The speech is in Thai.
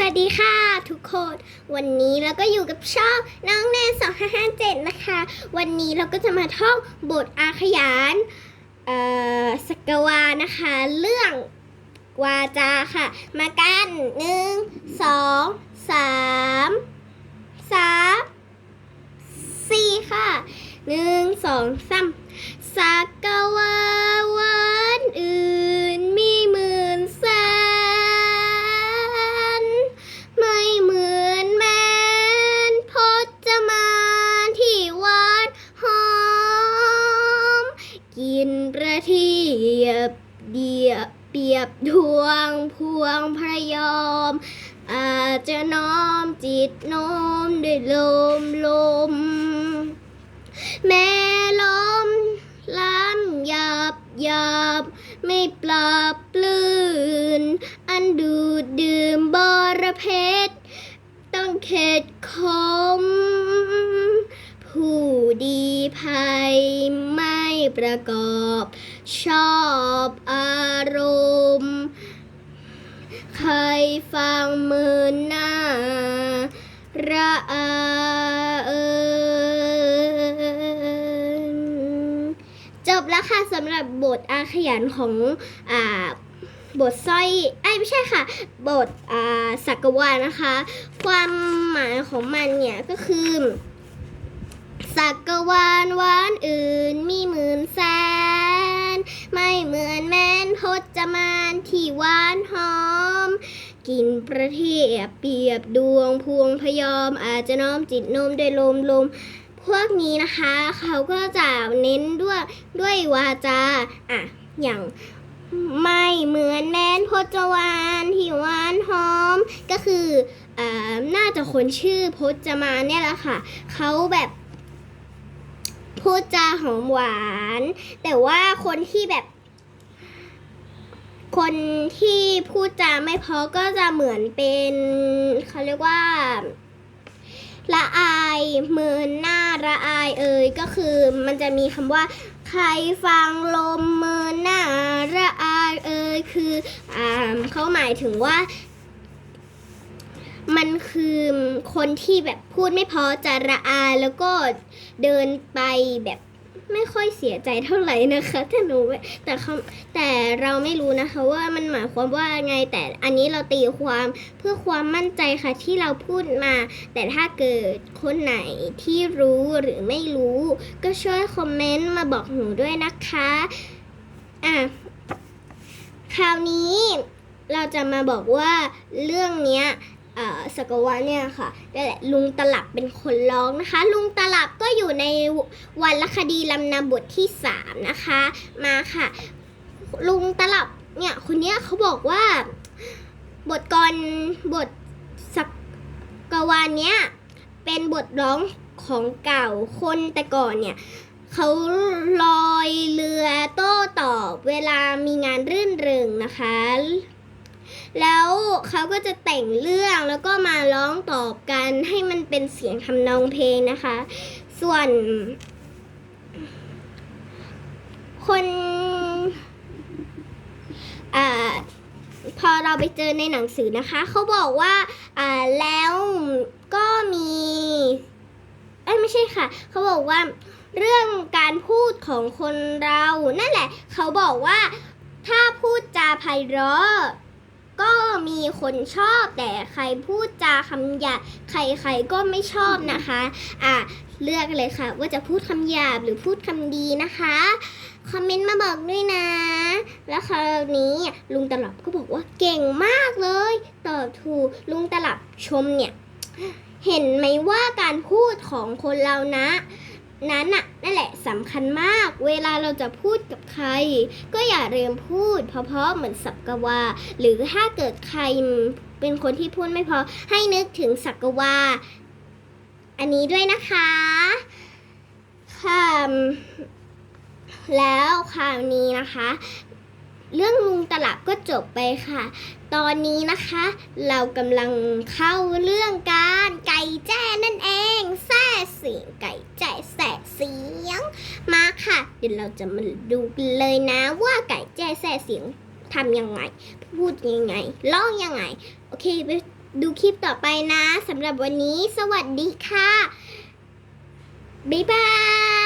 สวัสดีค่ะทุกคน วันนี้เราก็อยู่กับช่องน้องแนน2557นะคะ วันนี้เราก็จะมาท่องบทอาขยานเอ่อสกวานะคะ เรื่องวาจาค่ะ มากันหนึ่งสองสามสามสี่ค่ะหนึ่งสองสามสกวาวันอื่น กินประทียบเดียบเปียบดวงพวงพระยอม อาจจะน้อมจิตน้มด้วยลมลม แม่ลมล้านหยาบหยาบไม่ปราบปลื้นอันดูดดื่มบรเพชรต้องเข็ดคม ผู้ดีภัยไม่ ประกอบ ชอบอารมณ์ ใครฟังมือหน้า ระอาเอนจบแล้วค่ะสำหรับบทอาขยันของอ่าบทสร้อยไอ้ไม่ใช่ค่ะ บทอ่าสักกวานะคะ ความหมายของมันเนี่ยก็คือ สักกวานหวา หวานหอม กินประเทียบเปียบดวงพวงพยอม อาจจะน้อมจิตนมด้วยลมลมพวกนี้นะคะเขาก็จะเน้นด้วยด้วยวาจาอะอย่างไม่เหมือนแม่นพจวานที่หวานหอม ก็คืออน่าจะคนชื่อพจมานเนี่ยแหละค่ะเขาแบบพูดจาหอมหวาน แต่ว่าคนที่แบบ คนที่พูดจาไม่เพอก็จะเหมือนเป็นเขาเรียกว่า ละอายเมินหน้าละอายเอ่ยก็คือมันจะมีคำว่า ใครฟังลมเมินหน้าละอายเอ่ยคืออ่าเขาหมายถึงว่า มันคือคนที่แบบพูดไม่เพอจะระอายแล้วก็เดินไปแบบ ไม่ค่อยเสียใจเท่าไหร่นะคะแต่หนูแต่เขาแต่เราไม่รู้นะคะว่ามันหมายความว่าไงแต่อันนี้เราตีความเพื่อความมั่นใจค่ะที่เราพูดมา แต่ถ้าเกิดคนไหนที่รู้หรือไม่รู้ ก็ช่วยคอมเมนต์มาบอกหนูด้วยนะคะอะคราวนี้เราจะมาบอกว่าเรื่องเนี้ย สกวาเนี่ยค่ะนั่นแหละลุงตลับเป็นคนร้องนะคะ ลุงตลับก็อยู่ในวรรณคดีลำนำบทที่สามนะคะ มาค่ะ ลุงตลับเนี่ยคนเนี้ยเขาบอกว่าบทกรบทสกวาเนี้ยเป็นบทร้องของเก่าคนแต่ก่อนเนี่ยเขาลอยเรือโต้ตอบเวลามีงานรื่นเริงนะคะ แล้วเขาก็จะแต่งเรื่องแล้วก็มาร้องตอบกันให้มันเป็นเสียงทำนองเพลงนะคะ ส่วน คนอ่าพอเราไปเจอในหนังสือนะคะ เขาบอกว่าอ่าแล้วก็มีเอ้ยไม่ใช่ค่ะ เขาบอกว่าเรื่องการพูดของคนเรา นั่นแหละ เขาบอกว่าถ้าพูดจาไพเราะ ก็มีคนชอบแต่ใครพูดจาคำหยาบใครๆก็ไม่ชอบนะคะ อะเลือกเลยค่ะ ว่าจะพูดคำหยาบหรือพูดคำดีนะคะ คอมเมนต์มาบอกด้วยนะ แล้วคราวนี้ลุงตลับก็บอกว่าเก่งมากเลยตอบถูกลุงตลับชมเนี่ย เห็นไหมว่าการพูดของคนเรานะ นั้นน่ะนั่นแหละสำคัญมาก เวลาเราจะพูดกับใคร ก็อย่าลืมพูดเพราะๆเหมือนสักกวา หรือถ้าเกิดใครเป็นคนที่พูดไม่พอ ให้นึกถึงสักกวา อันนี้ด้วยนะคะค่ะแล้วคราวนี้นะคะ เรื่องลุงตลับก็จบไปค่ะ ตอนนี้นะคะ เรากำลังเข้าเรื่องการไก่แจ้นั่นเองแซ่เสียงไก่แจ้แซ่ เดี๋ยวเราจะมาดูกันเลยนะว่าไก่แจ้แซ่เสียงทำยังไง พูดยังไง ร้องยังไง โอเคไปดูคลิปต่อไปนะสำหรับวันนี้สวัสดีค่ะ บ๊ายบาย